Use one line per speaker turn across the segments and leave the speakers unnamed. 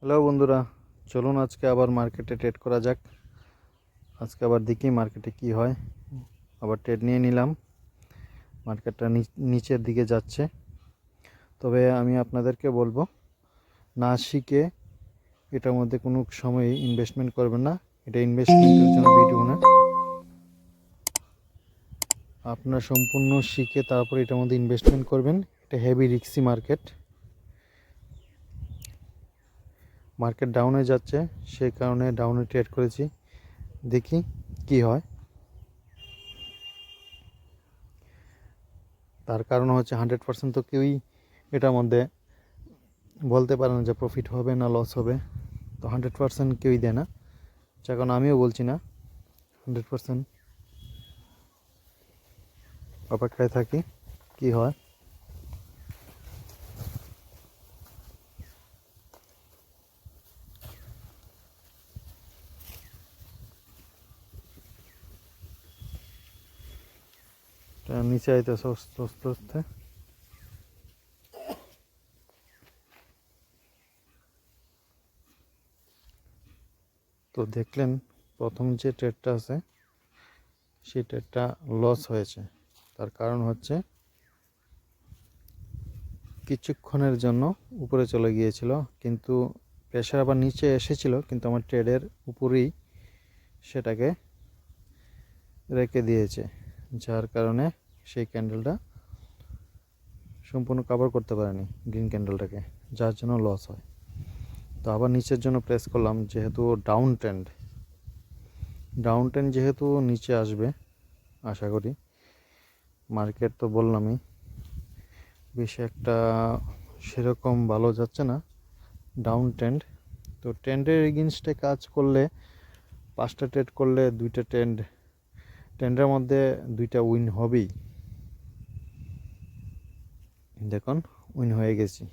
Hello বন্ধুরা, চলুন আজকে আবার মার্কেটে ট্রেড করা যাক। আজকে আবার দেখি মার্কেটে কি হয়। আবার ট্রেড নিয়ে নিলাম। মার্কেটটা নিচ- নিচের দিকে যাচ্ছে। তবে আমি আপনাদেরকে বলব না শিখে এটার মধ্যে কোনো সময় ইনভেস্টমেন্ট করবেন না। এটা ইনভেস্টমেন্টের জন্য ভিডিও না আপনার সম্পূর্ণ শিখে তারপর এটার মধ্যে ইনভেস্টমেন্ট করবেন। এটা হেভি রিক্সি মার্কেট মার্কেট ডাউনে যাচ্ছে, সেই কারণে ডাউনে ট্রেড করেছি। দেখি কি হয়। তার কারণ হচ্ছে হান্ড্রেড পার্সেন্ট তো কেউই এটার মধ্যে বলতে পারে না যে প্রফিট হবে না লস হবে। তো হান্ড্রেড পার্সেন্ট কেউই দেয় না। যার কারণে আমিও বলছি না হান্ড্রেড পার্সেন্ট অপেক্ষায় থাকি, কি হয়। নিচে আইতেছে আস্তে তো দেখলেন প্রথম যে ট্রেডটা আছে, সেই ট্রেডটা লস হয়েছে। তার কারণ হচ্ছে কিছুক্ষণের জন্য উপরে চলে গিয়েছিল, কিন্তু প্রেশার আবার নিচে এসেছিল, কিন্তু আমার ট্রেডের উপরেই সেটাকে রেখে দিয়েছে। যার কারণে সেই ক্যান্ডেলটা সম্পূর্ণ কাভার করতে পারেনি গ্রিন ক্যান্ডেলটাকে যার জন্য লস হয়। তো আবার নিচের জন্য প্রেস করলাম, যেহেতু ডাউন ট্রেন্ড ডাউন ট্রেন্ড যেহেতু নিচে আসবে, আশা করি। মার্কেট তো বললামই, বেশি একটা সেরকম ভালো যাচ্ছে না ডাউন ট্রেন্ড তো ট্রেন্ডের এগেনস্টে কাজ করলে, পাঁচটা ট্রেড করলে দুইটা ট্রেন্ড ট্রেন্ডের মধ্যে দুইটা উইন হবেই। দেখুন, উইন হয়ে গেছি।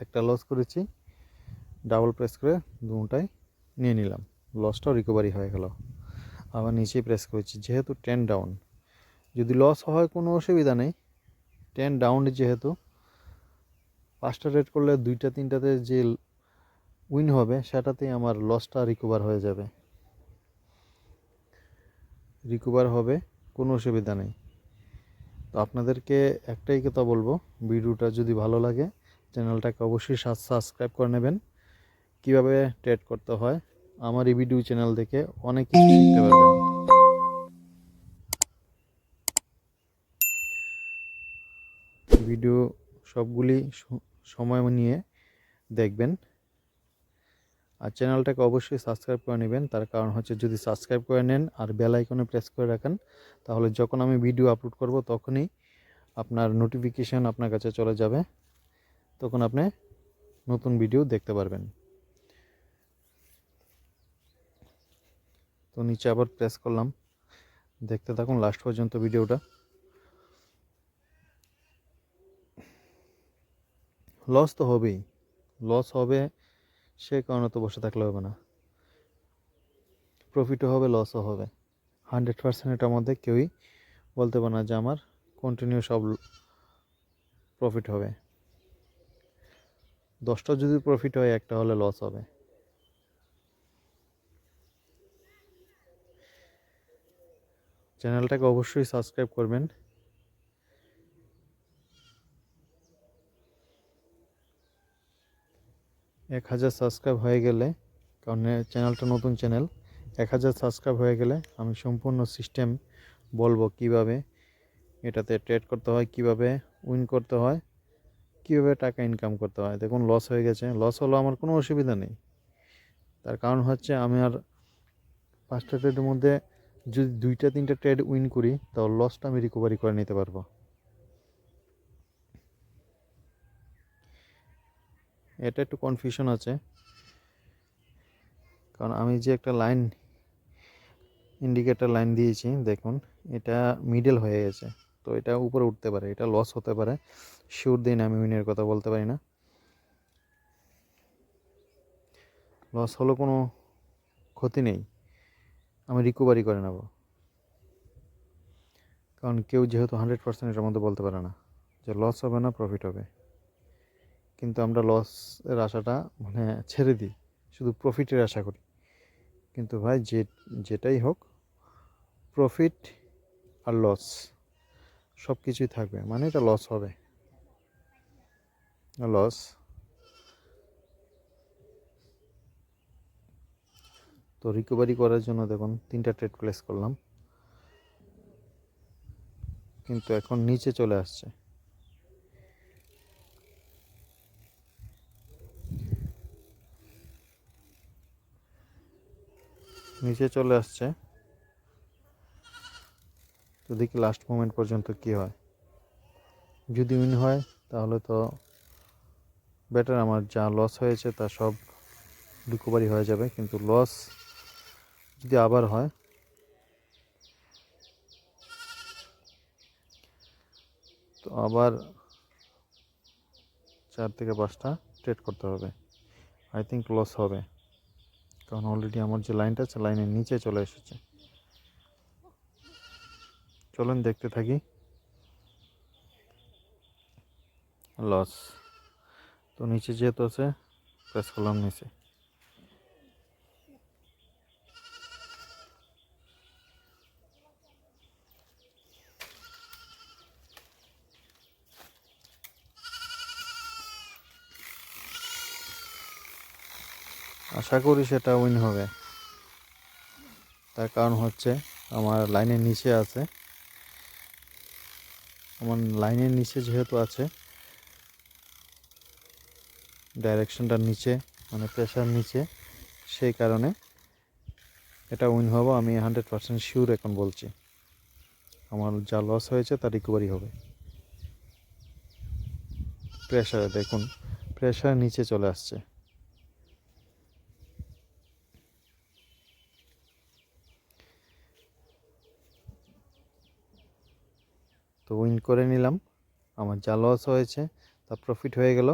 একটা লস করেছি ডাবল প্রেস করে দুটাই নিয়ে নিলাম। লসটাও রিকভারি হয়ে গেল। আবার নিচেই প্রেস করেছি, যেহেতু টেন ডাউন যদি লস হয়, কোনো অসুবিধা নেই। টেন ডাউন যেহেতু, পাঁচটা রেড করলে দুইটা, তিনটাতে যে উইন হবে সেটাতেই আমার লসটা রিকভার হয়ে যাবে। রিকভার হবে, কোনো অসুবিধা নেই। তো আপনাদেরকে একটাই কথা বলব, ভিডিওটা যদি ভালো লাগে, চ্যানেলটাকে অবশ্যই সাবস্ক্রাইব করে নেবেন। কীভাবে ট্রেড করতে হয়, আমার এই ভিডিও চ্যানেল থেকে অনেক কিছু শিখতে পারবেন। ভিডিও সবগুলি সময় নিয়ে দেখবেন। আর চ্যানেলটাকে অবশ্যই সাবস্ক্রাইব করে নেবেন। তার কারণ হচ্ছে যদি সাবস্ক্রাইব করে নেন আর বেল আইকনে প্রেস করে রাখেন, তাহলে যখন আমি ভিডিও আপলোড করব, তখনই আপনার নোটিফিকেশান আপনার কাছে চলে যাবে। তখন আপনি নতুন ভিডিও দেখতে পারবেন। তো নিচে আবার প্রেস করলাম। দেখতে থাকুন লাস্ট পর্যন্ত ভিডিওটা লস তো হবেই। লস হবে সে কারণে তো বসে থাকলে হবে না। প্রফিটও হবে লসও হবে। হান্ড্রেড পার্সেন্ট এটার মধ্যে কেউই বলতে পারে না যে আমার কন্টিনিউ সব প্রফিট হবে। দশটা যদি প্রফিট হয়, একটা হলে লস হবে। চ্যানেলটাকে অবশ্যই সাবস্ক্রাইব করবেন। এক হাজার সাবস্ক্রাইব হয়ে গেলে, কারণ চ্যানেলটা নতুন চ্যানেল এক হাজার সাবস্ক্রাইব হয়ে গেলে আমি সম্পূর্ণ সিস্টেম বলব কীভাবে এটাতে ট্রেড করতে হয়, কীভাবে উইন করতে হয়, কীভাবে টাকা ইনকাম করতে হয়। দেখুন লস হয়ে গেছে। লস হলো আমার কোনো অসুবিধা নেই। তার কারণ হচ্ছে আমি আর পাঁচটা ট্রেডের মধ্যে যদি দুইটা তিনটা ট্রেড উইন করি তাহলে লসটা আমি রিকভারি করে নিতে পারব। এটা একটু কনফিউশন আছে। কারণ আমি যে একটা লাইন ইন্ডিকেটার লাইন দিয়েছি, দেখুন, এটা মিডল হয়ে গেছে। তো এটা উপরে উঠতে পারে, এটা লস হতে পারে। শিওর দিন আমি উইনের কথা বলতে পারি না। লস হলো কোনো ক্ষতি নেই। আমি রিকভারি করে নেব। কারণ কেউ যেহেতু হান্ড্রেড পার্সেন্ট এটার মধ্যে বলতে পারে না যে লস হবে না প্রফিট হবে। কিন্তু আমরা লসের আশাটা মানে ছেড়ে দিই। শুধু প্রফিটের আশা করি। কিন্তু ভাই, যে, যেটাই হোক প্রফিট আর লস সব কিছুই থাকবে। মানে এটা লস হবে। লস তো রিকভারি করার জন্য দেখুন, তিনটা ট্রেড প্লেস করলাম। কিন্তু এখন নিচে চলে আসছে। নিচে চলে আসছে। তো দেখি লাস্ট মোমেন্ট পর্যন্ত কি হয়। যদি উইন হয়, তাহলে তো বেটার আমার যা লস হয়েছে, তা সব রিকভারি হয়ে যাবে। কিন্তু লস যদি আবার হয়, তো আবার চার থেকে পাঁচটা ট্রেড করতে হবে। আই থিঙ্ক লস হবে। কারণ অলরেডি আমার যে লাইনটা আছে লাইনের নিচে চলে এসেছে। চলুন দেখতে থাকি। লস তো নিচে যেহেতু আছে প্রেস করলাম নিচে। আশা করি সেটা উইন হবে। তার কারণ হচ্ছে আমার লাইনের নিচে আছে। আমার লাইনের নিচে যেহেতু আছে ডাইরেকশনটার নিচে মানে প্রেশার নিচে, সেই কারণে এটা উইন হব আমি হান্ড্রেড পার্সেন্ট শিওর এখন বলছি। আমার যা লস হয়েছে তা রিকভারি হবে। প্রেশারে দেখুন প্রেশার নিচে চলে আসছে। তো উইন করে নিলাম। আমার যা লস হয়েছে, তা প্রফিট হয়ে গেল।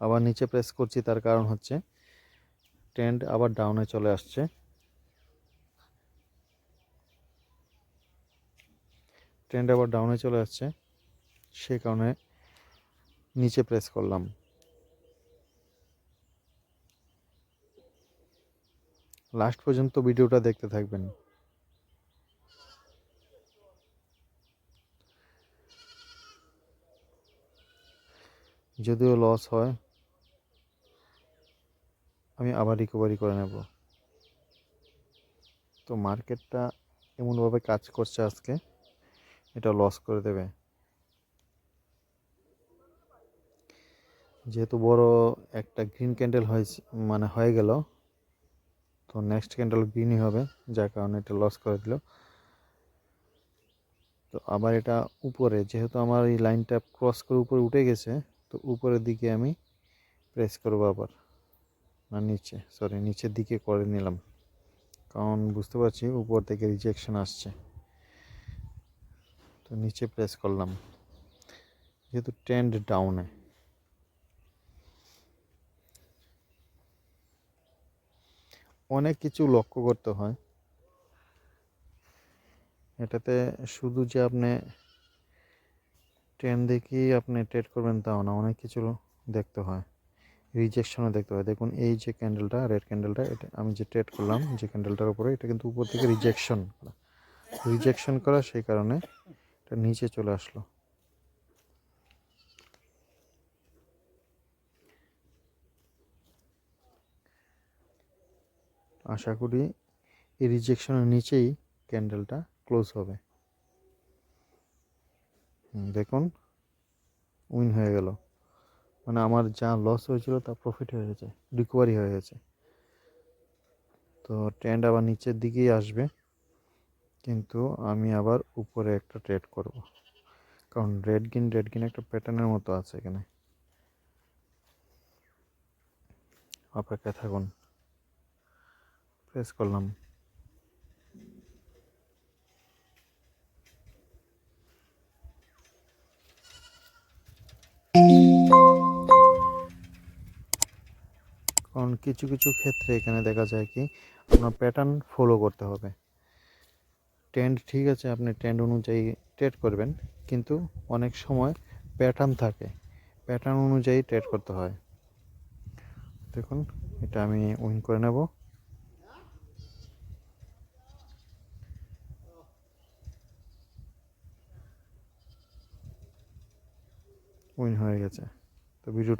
আবার নিচে প্রেস করছি, তার কারণ হচ্ছে ট্রেন্ড আবার ডাউনে চলে আসছে। ট্রেন্ড আবার ডাউনে চলে আসছে, সে কারণে নিচে প্রেস করলাম। লাস্ট পর্যন্ত ভিডিওটা দেখতে থাকবেন। যদিও লস হয়, আমি আবার রিকভারি করে নেব। তো মার্কেটটা এমনভাবে কাজ করছে আজকে, এটা লস করে দেবে। যেহেতু বড় একটা গ্রিন ক্যান্ডেল হয়েছে মানে হয়ে গেল, তো নেক্সট ক্যান্ডেল গ্রিনই হবে, যার কারণে এটা লস করে দিল। তো আবার এটা উপরে, যেহেতু আমার এই লাইনটা ক্রস করে উপরে উঠে গেছে তো উপরের দিকে আমি প্রেস করব আবার। না, নিচে সরি নিচের দিকে করে নিলাম। কারণ বুঝতে পারছি উপর থেকে রিজেকশন আসছে। তো নিচে প্রেস করলাম। যেহেতু ট্রেন্ড ডাউনে অনেক কিছু লক্ষ্য করতে হয়। এটাতে শুধু যে আপনি ট্রেন দেখেই আপনি ট্রেড করবেন তাও না, অনেক কিছু দেখতে হয়। রিজেকশনও দেখতে হয়। দেখুন, এই যে ক্যান্ডেলটা রেড ক্যান্ডেলটা এটা আমি যে ট্রেড করলাম, যে ক্যান্ডেলটার উপরে, এটা কিন্তু উপর থেকে রিজেকশন করা। রিজেকশন করা সেই কারণে এটা নিচে চলে আসলো। আশা করি এই রিজেকশনের নিচেই ক্যান্ডেলটা ক্লোজ হবে। দেখুন উইন হয়ে গেল। মানে আমার যা লস হয়েছিল তা প্রফিট হয়ে গেছে রিকভারি হয়ে গেছে। তো ট্রেন্ড আবার নিচের দিকেই আসবে, কিন্তু আমি আবার উপরে একটা ট্রেড করব। কারণ রেড গিন রেড গিন একটা প্যাটার্নের মতো আছে এখানে। অপেক্ষায় থাকুন। প্রেস করলাম। কিছু কিছু ক্ষেত্রে এখানে দেখা যায় কি আপনার প্যাটার্ন ফলো করতে হবে। ট্রেন্ড ঠিক আছে, আপনি ট্রেন্ড অনুযায়ী ট্রেড করবেন, কিন্তু অনেক সময় প্যাটার্ন থাকে প্যাটার্ন অনুযায়ী ট্রেড করতে হয়। দেখুন, এটা আমি উইন করে নেব। উইন হয়ে গেছে। তো ভিডিও